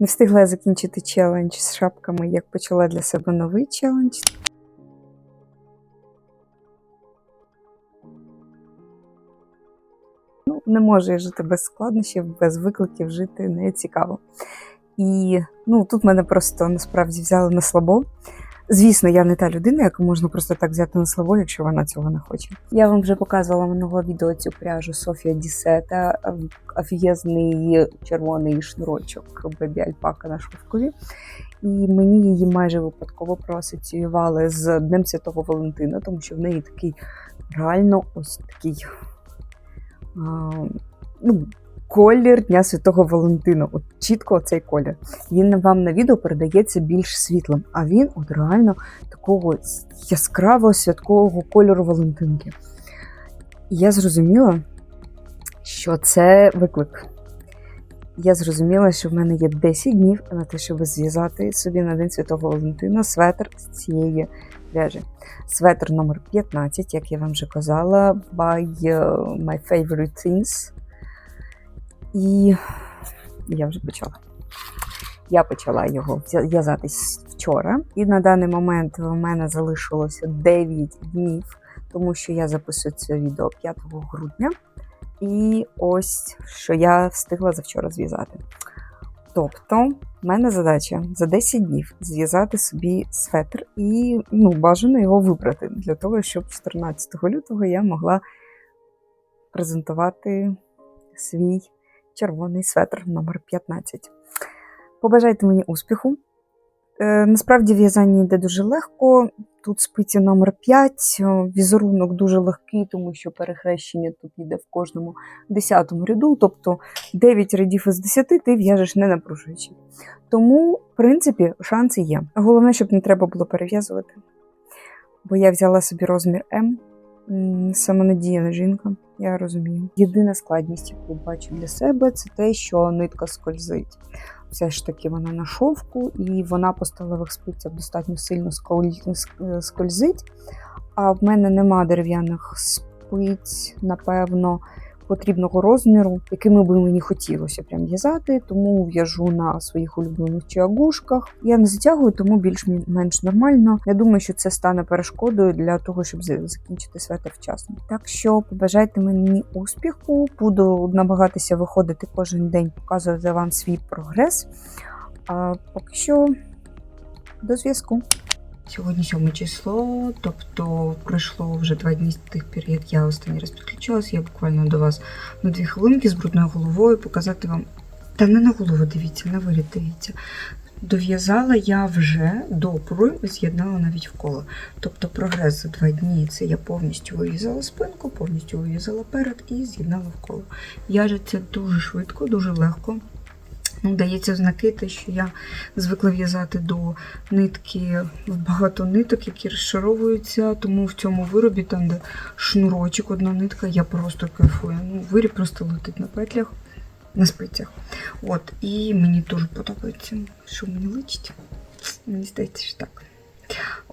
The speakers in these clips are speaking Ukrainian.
Не встигла закінчити челендж з шапками, як почала для себе новий челендж. Ну, не можу я жити без складнощів, без викликів жити не цікаво. І ну, тут мене просто насправді взяли на слабо. Звісно, я не та людина, яку можна просто так взяти на слабо, якщо вона цього не хоче. Я вам вже показувала минулого відео цю пряжу Софія Дісета, офігезний червоний шнурочок бебі альпака на шовкові. І мені її майже випадково проасоціювали з Днем Святого Валентина, тому що в неї такий реально ось такий а, ну, колір Дня Святого Валентина. От чітко цей колір. Він вам на відео передається більш світлим, а він от реально такого яскравого святкового кольору Валентинки. Я зрозуміла, що це виклик. Я зрозуміла, що в мене є 10 днів на те, щоб зв'язати собі на День Святого Валентина светр з цієї пряжі. Светр номер 15, як я вам вже казала, by uh, My Favorite Things. І я вже почала. Я почала його в'язатись вчора, і на даний момент в мене залишилося 9 днів, тому що я записую це відео 5 грудня. І ось що я встигла завчора зв'язати. Тобто, в мене задача за 10 днів зв'язати собі светр і ну, бажано його вибрати для того, щоб 14 лютого я могла презентувати свій червоний светр номер 15. Побажайте мені успіху. Е, насправді в'язання йде дуже легко. Тут спиці номер 5 візерунок дуже легкий, тому що перехрещення тут йде в кожному 10 ряду, тобто 9 рядів із 10 ти в'яжеш не напружуючи. Тому, в принципі, шанси є. Головне, щоб не треба було перев'язувати. Бо я взяла собі розмір М. Самонадіяна жінка, я розумію. Єдина складність, яку бачу для себе, це те, що нитка скользить. Все ж таки вона на шовку, і вона по сталевих спицях достатньо сильно скользить. А в мене нема дерев'яних спиць, напевно, потрібного розміру, якими би мені хотілося прям в'язати, тому в'яжу на своїх улюблених чиагушках. Я не затягую, тому більш-менш нормально. Я думаю, що це стане перешкодою для того, щоб закінчити светр вчасно. Так що побажайте мені успіху, буду намагатися виходити кожен день, показувати вам свій прогрес. А поки що до зв'язку. Сьогодні 7 число, тобто пройшло вже два дні з тих пір, як я останній раз підключилася. Я буквально до вас на дві хвилинки з брудною головою показати вам. Та не на голову дивіться, на виріб дивіться. Дов'язала я вже до пору з'єднала навіть в коло. Тобто прогрес за два дні це я повністю вив'язала спинку, повністю вив'язала перед і з'єднала в коло. В'яжеться дуже швидко, дуже легко. Ну, Дається знаки, те, що я звикла в'язати до нитки багато ниток, які розшаровуються, тому в цьому виробі, там, де шнурочок, одна нитка, я просто кайфую. Ну, Виріб просто летить на петлях, на спицях. От, І мені дуже подобається, що мені личить. Мені здається, що так.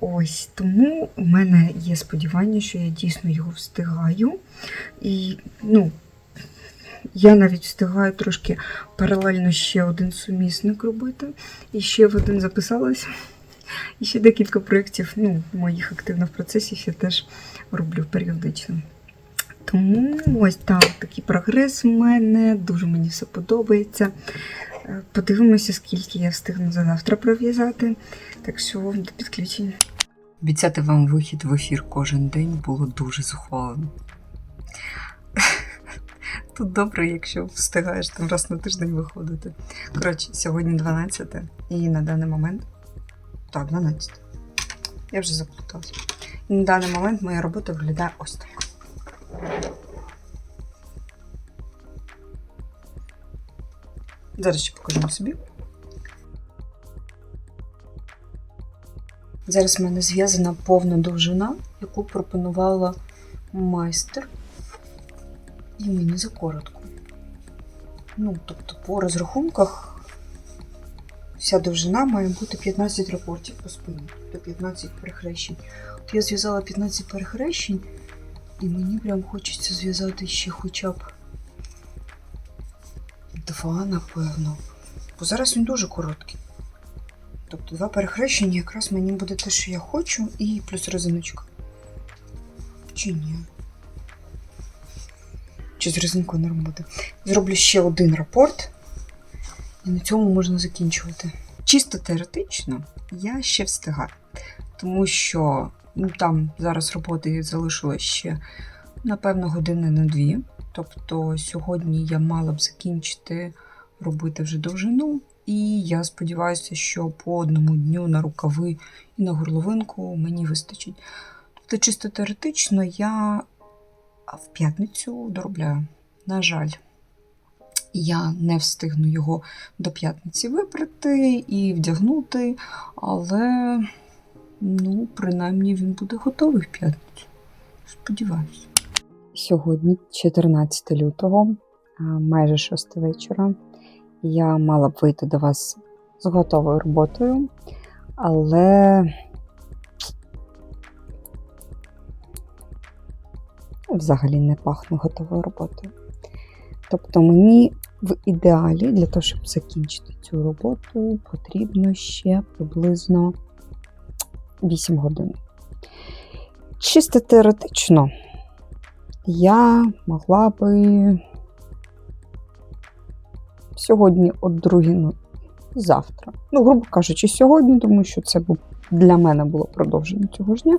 Ось, Тому у мене є сподівання, що я дійсно його встигаю. І, ну, я навіть встигаю трошки паралельно ще один сумісник робити. І ще в один записалась. І ще декілька проєктів, ну, моїх активно в процесі я теж роблю періодично. Тому ось так, такий прогрес у мене, дуже мені все подобається. Е, Подивимося, скільки я встигну за завтра пров'язати. Так що до підключення. Обіцяти вам вихід в ефір кожен день було дуже зухвалено. Тут добре, якщо встигаєш там раз на тиждень виходити. Коротше, сьогодні 12 і на даний момент. Так, 12. Я вже заплуталася. І на даний момент моя робота виглядає ось так. Зараз ще покажу собі. Зараз в мене зв'язана повна довжина, яку пропонувала майстер. І мені за коротко. Ну, тобто, по розрахунках вся довжина має бути 15 рапортів по спині, тобто 15 перехрещень. От я зв'язала 15 перехрещень, і мені прям хочеться зв'язати ще хоча б два, напевно. Бо зараз він дуже короткий. Тобто два перехрещення якраз мені буде те, що я хочу, і плюс резиночка. Чи ні? Чи з резинкою норм? Зроблю ще один рапорт, і на цьому можна закінчувати. Чисто теоретично я ще встигаю, тому що ну, там зараз роботи залишилось ще, напевно, години на дві. Тобто сьогодні я мала б закінчити робити вже довжину, і я сподіваюся, що по одному дню на рукави і на горловинку мені вистачить. Тобто, чисто теоретично я в п'ятницю доробляю. На жаль, я не встигну його до п'ятниці випрати і вдягнути, але, ну, принаймні, він буде готовий в п'ятницю. Сподіваюся. Сьогодні, 14 лютого, майже 6 вечора. Я мала б вийти до вас з готовою роботою, але взагалі не пахне готовою роботою. Тобто мені в ідеалі для того, щоб закінчити цю роботу, потрібно ще приблизно 8 годин. Чисто теоретично я могла би сьогодні о другій, ну, завтра. Ну, грубо кажучи, сьогодні, тому що це був для мене було продовження цього ж дня.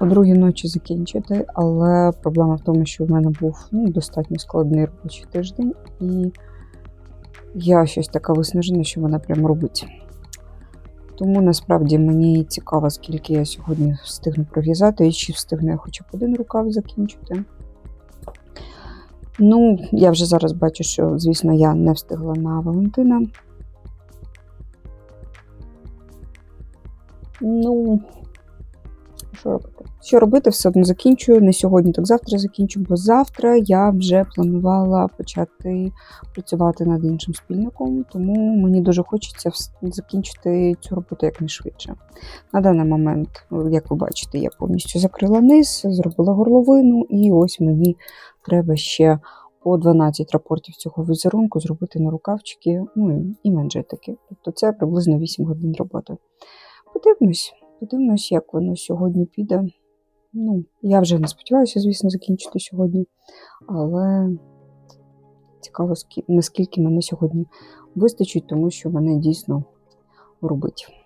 О другій ночі закінчити, але проблема в тому, що в мене був ну, достатньо складний робочий тиждень, і я щось така виснажена, що мене прям робить. Тому насправді мені цікаво, скільки я сьогодні встигну пров'язати, і чи встигну я хоча б один рукав закінчити. Ну, я вже зараз бачу, що, звісно, я не встигла на Валентина. Ну, що робити? Що робити, все одно закінчую. Не сьогодні, так завтра закінчу, бо завтра я вже планувала почати працювати над іншим спільником, тому мені дуже хочеться закінчити цю роботу якнайшвидше. На даний момент, як ви бачите, я повністю закрила низ, зробила горловину, і ось мені треба ще по 12 рапортів цього візерунку зробити на рукавчики, ну і- і манжетики. Тобто це приблизно 8 годин роботи. Подивимось, подивимось, як воно сьогодні піде. Ну, я вже не сподіваюся, звісно, закінчити сьогодні, але цікаво, наскільки мене сьогодні вистачить, тому що мене дійсно робить.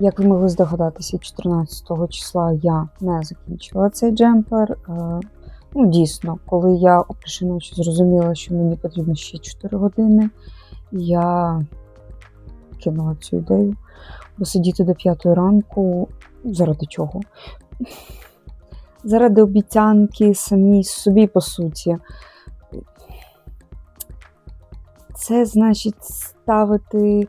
Як ви могли здогадатися, 14 числа я не закінчила цей джемпер. Е, Ну, дійсно, коли я першій ночі зрозуміла, що мені потрібно ще 4 години, я кинула цю ідею. Бо сидіти до 5 ранку заради чого? Заради обіцянки самій собі, по суті. Це значить ставити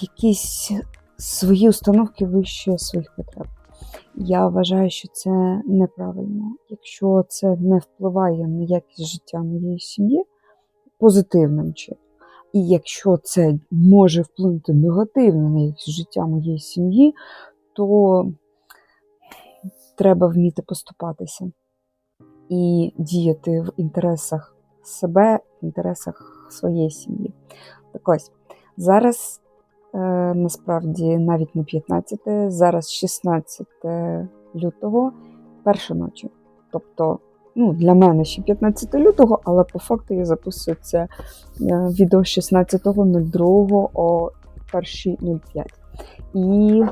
якісь свої установки вище своїх потреб. Я вважаю, що це неправильно. Якщо це не впливає на якість життя моєї сім'ї позитивним чином, і якщо це може вплинути негативно на якість життя моєї сім'ї, то треба вміти поступатися і діяти в інтересах себе, в інтересах своєї сім'ї. Так ось, зараз насправді навіть не 15, зараз 16 лютого, перша ночі. Тобто, ну, для мене ще 15 лютого, але по факту я записую це е, відео 16.02 о 1.05. І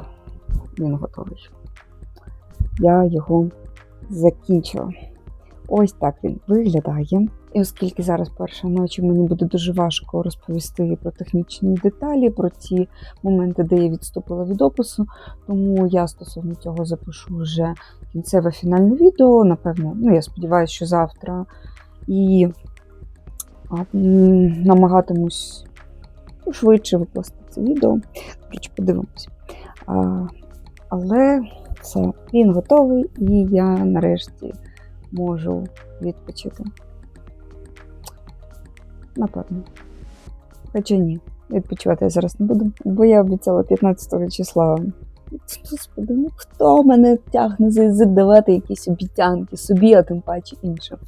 він готовий. Я його закінчила. Ось так він виглядає. І оскільки зараз перша ночі, мені буде дуже важко розповісти про технічні деталі, про ті моменти, де я відступила від опису, тому я стосовно цього запишу вже кінцеве фінальне відео. Напевно, ну я сподіваюся, що завтра. І намагатимусь швидше викласти це відео. Коротше, подивимось. Але все, він готовий, і я нарешті можу відпочити. Напевно. Хоча ні, відпочивати я зараз не буду, бо я обіцяла 15 числа. Господи, ну хто мене тягне за язик давати якісь обіцянки собі, а тим паче іншим.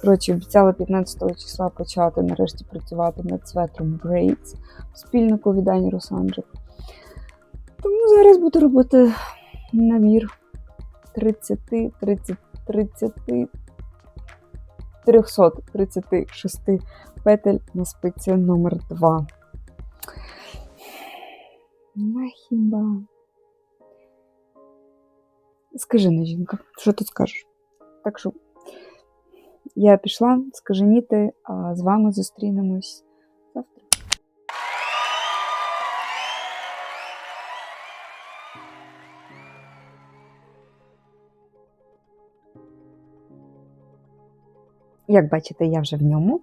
Коротше, обіцяла 15 числа почати нарешті працювати над светром Braids спільнику від Ані Росанджик. Тому зараз буду робити набір 30, 30, 30, 336 петель на спиці номер 2. На хіба. Скажи на жінка, що ти скажеш? Так що я пішла, скаженіти, а з вами зустрінемось Як бачите, я вже в ньому,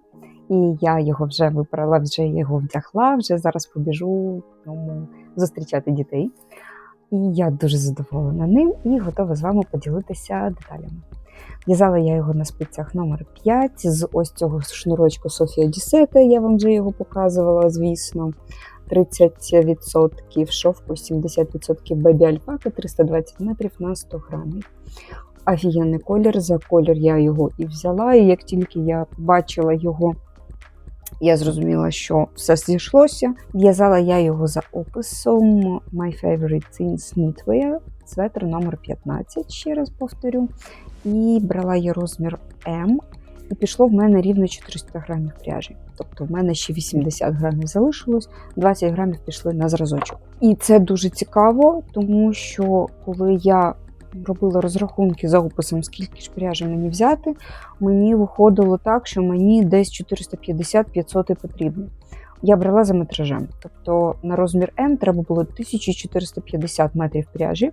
і я його вже випрала, вже його вдягла, вже зараз побіжу в ньому зустрічати дітей. І я дуже задоволена ним і готова з вами поділитися деталями. В'язала я його на спицях номер 5 з ось цього шнурочку Софія Дісета, я вам вже його показувала, звісно. 30% шовку, 70% бебі альпака, 320 метрів на 100 грамів. Офігенний колір. За колір я його і взяла. І як тільки я бачила його, я зрозуміла, що все зійшлося. В'язала я його за описом My Favorite Things Knitwear, светр номер 15, ще раз повторю. І брала я розмір М, і пішло в мене рівно 400 грамів пряжі. Тобто в мене ще 80 грамів залишилось, 20 грамів пішли на зразочок. І це дуже цікаво, тому що коли я робила розрахунки за описом, скільки ж пряжі мені взяти, мені виходило так, що мені десь 450-500 і потрібно. Я брала за метражем. Тобто на розмір М треба було 1450 метрів пряжі,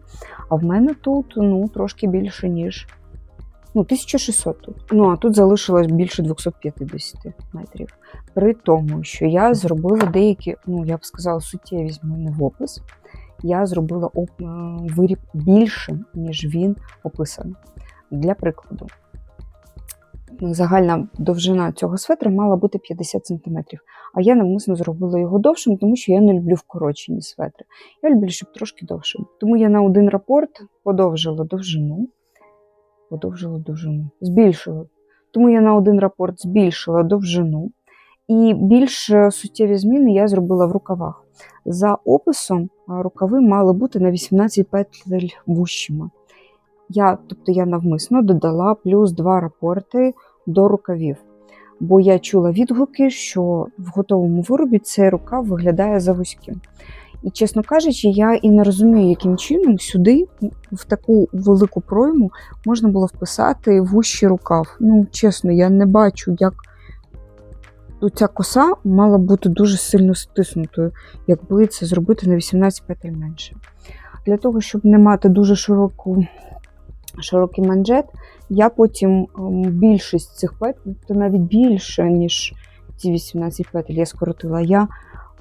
а в мене тут ну, трошки більше, ніж ну, 1600 тут. Ну, а тут залишилось більше 250 метрів. При тому, що я зробила деякі, ну, я б сказала, суттєві зміни в опис. Я зробила е, виріб більшим, ніж він описаний. Для прикладу, загальна довжина цього светра мала бути 50 см. А я навмисно зробила його довшим, тому що я не люблю вкорочені светри. Я люблю, щоб трошки довшим. Тому я на один рапорт подовжила довжину. Подовжила довжину. Збільшила. Тому я на один рапорт збільшила довжину. І більш е, суттєві зміни я зробила в рукавах. За описом рукави мали бути на 18 петель вущими. Я, тобто я навмисно додала плюс два рапорти до рукавів. Бо я чула відгуки, що в готовому виробі цей рукав виглядає завузьким. І, чесно кажучи, я і не розумію, яким чином сюди, в таку велику пройму, можна було вписати вущий рукав. Ну, чесно, я не бачу, як ця коса мала бути дуже сильно стиснутою, якби це зробити на 18 петель менше. Для того, щоб не мати дуже широку, широкий манжет, я потім ем, більшість цих петель, то навіть більше, ніж ці 18 петель, я скоротила. Я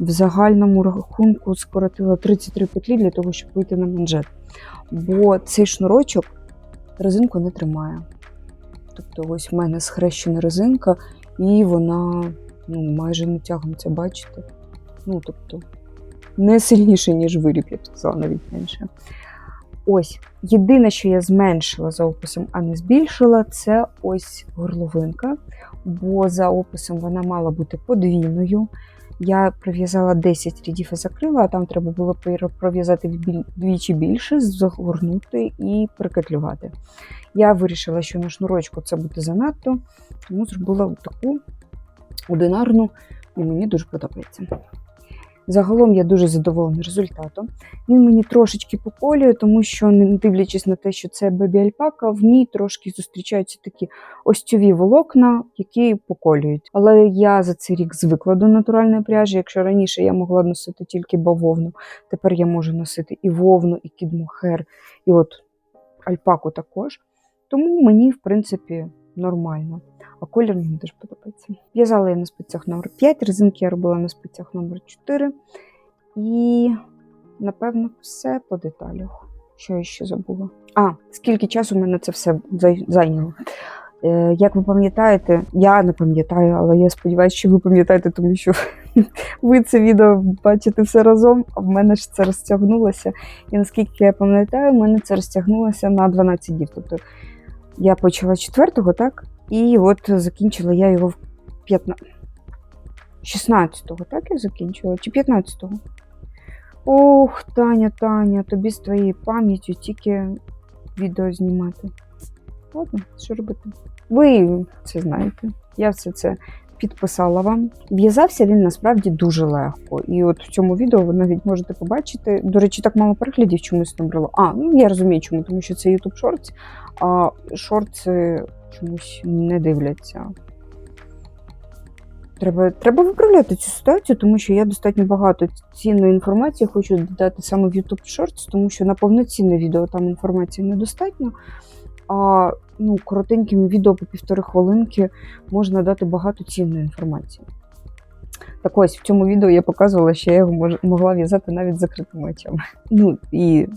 в загальному рахунку скоротила 33 петлі для того, щоб вийти на манжет. Бо цей шнурочок резинку не тримає. Тобто, ось в мене схрещена резинка, і вона ну, майже не тягнеться, бачите? Ну, тобто, не сильніше, ніж виріб, я б сказала, навіть менше. Ось, єдине, що я зменшила за описом, а не збільшила, це ось горловинка, бо за описом вона мала бути подвійною. Я пров'язала 10 рядів і закрила, а там треба було пров'язати вдвічі більше, загорнути і прикатлювати. Я вирішила, що на шнурочку це буде занадто, тому зробила таку одинарну, і мені дуже подобається. Загалом я дуже задоволена результатом. Він мені трошечки поколює, тому що, не дивлячись на те, що це бебі альпака, в ній трошки зустрічаються такі остьові волокна, які поколюють. Але я за цей рік звикла до натуральної пряжі. Якщо раніше я могла носити тільки бавовну, тепер я можу носити і вовну, і кідмохер, і от альпаку також. Тому мені, в принципі, нормально. А колір мені теж подобається. В'язала я на спицях номер 5, резинки я робила на спицях номер 4. І, напевно, все по деталях. Що я ще забула? А, скільки часу мене це все зайняло? Е, Як ви пам'ятаєте, я не пам'ятаю, але я сподіваюся, що ви пам'ятаєте, тому що ви це відео бачите все разом, а в мене ж це розтягнулося. І наскільки я пам'ятаю, в мене це розтягнулося на 12 днів. Тобто я почала 4-го, так? І от закінчила я його в 15... 16-го, так я закінчила? Чи 15-го? Ох, Таня, Таня, тобі з твоєю пам'яттю тільки відео знімати. Ладно, що робити? Ви це знаєте. Я все це підписала вам. В'язався він насправді дуже легко. І от в цьому відео ви навіть можете побачити. До речі, так мало переглядів чомусь набрало. А, ну я розумію, чому, тому що це YouTube Shorts, а шорти чомусь не дивляться. Треба, треба виправляти цю ситуацію, тому що я достатньо багато цінної інформації хочу додати саме в YouTube Shorts, тому що на повноцінне відео там інформації недостатньо. А ну, коротенькими відео по півтори хвилинки можна дати багато цінної інформації. Так ось в цьому відео я показувала, що я його мож- могла в'язати навіть з закритими очами. Ну і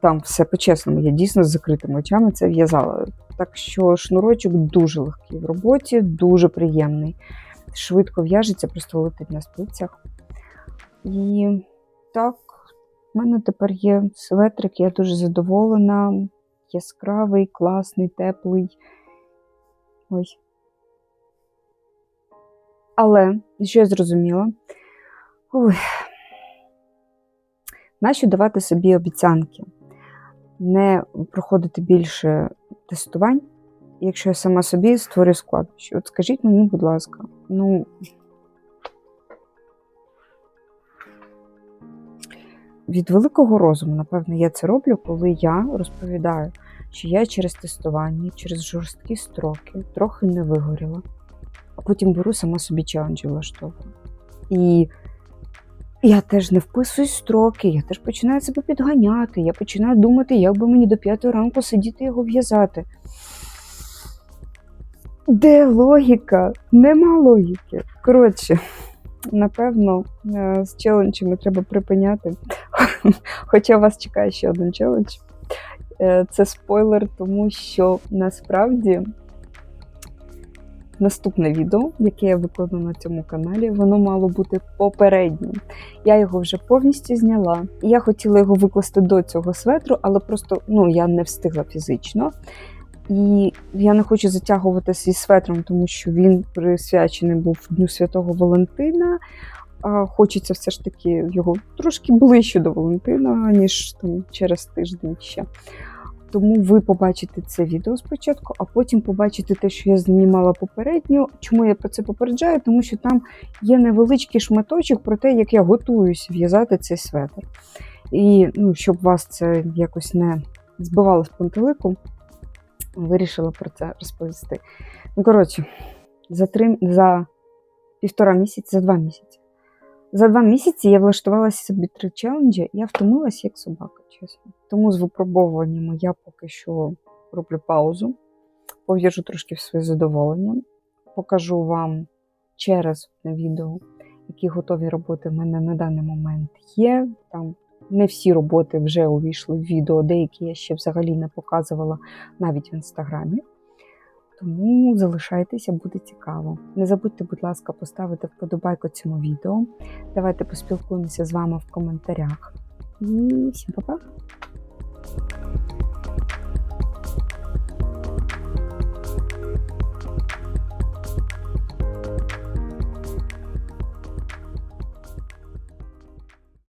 там все по-чесному, я дійсно з закритими очами це в'язала. Так що шнурочок дуже легкий в роботі, дуже приємний. Швидко в'яжеться, просто летить на спицях. І так, в мене тепер є светрик, я дуже задоволена. Яскравий, класний, теплий. Ой. Але, що я зрозуміла, ой, нащо давати собі обіцянки? Не проходити більше тестувань, якщо я сама собі створю складнощі. От скажіть мені, будь ласка, ну. Від великого розуму, напевно, я це роблю, коли я розповідаю, що я через тестування, через жорсткі строки трохи не вигоріла, а потім беру сама собі челенджі влаштовую. І я теж не вписуюсь в строки, я теж починаю себе підганяти, я починаю думати, як би мені до п'ятої ранку сидіти його в'язати. Де логіка? Нема логіки. Коротше, напевно, е, з челенджами треба припиняти. Хоча вас чекає ще один челендж. Е, Це спойлер, тому що насправді наступне відео, яке я викладу на цьому каналі, воно мало бути попереднім. Я його вже повністю зняла. Я хотіла його викласти до цього светру, але просто ну, я не встигла фізично. І я не хочу затягувати зі светром, тому що він присвячений був Дню Святого Валентина. А хочеться все ж таки його трошки ближче до Валентина, ніж там через тиждень ще. Тому ви побачите це відео спочатку, а потім побачите те, що я знімала попередньо. Чому я про це попереджаю? Тому що там є невеличкий шматочок про те, як я готуюсь в'язати цей светр. І ну, щоб вас це якось не збивало з пантелику, вирішила про це розповісти. Ну, коротше, за, три, за півтора місяці, за два місяці. За два місяці я влаштувалася собі три челенджі, я втомилася як собака, чесно. Тому з випробовуваннями я поки що роблю паузу, пов'яжу трошки в своє задоволення, покажу вам через відео, які готові роботи в мене на даний момент є. Там не всі роботи вже увійшли в відео, деякі я ще взагалі не показувала навіть в інстаграмі. Тому залишайтеся, буде цікаво. Не забудьте, будь ласка, поставити вподобайку цьому відео. Давайте поспілкуємося з вами в коментарях. І всім па-па!